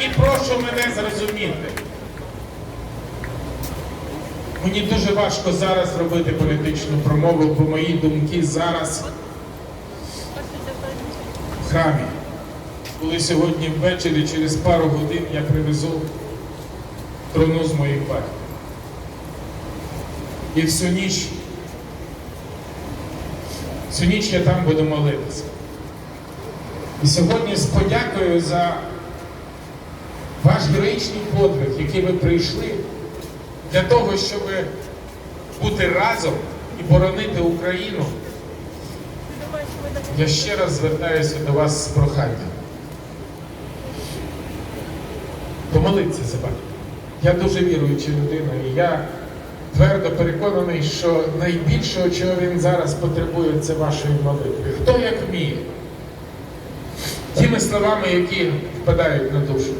і прошу мене зрозуміти. Мені дуже важко зараз робити політичну промову, бо мої думки зараз в храмі. Коли сьогодні ввечері, через пару годин я привезу трону з моїх батьків. І всю ніч, всю ніч я там буду молитися. І сьогодні з подякою за ваш героїчний подвиг, який ви прийшли для того, щоб бути разом і боронити Україну. Я ще раз звертаюся до вас з проханням. Помоліться за батька. Я дуже віруюча людина, і я твердо переконаний, що найбільшого, чого він зараз потребує, це вашої молитви. Хто як вміє? Тими словами, які впадають на душу.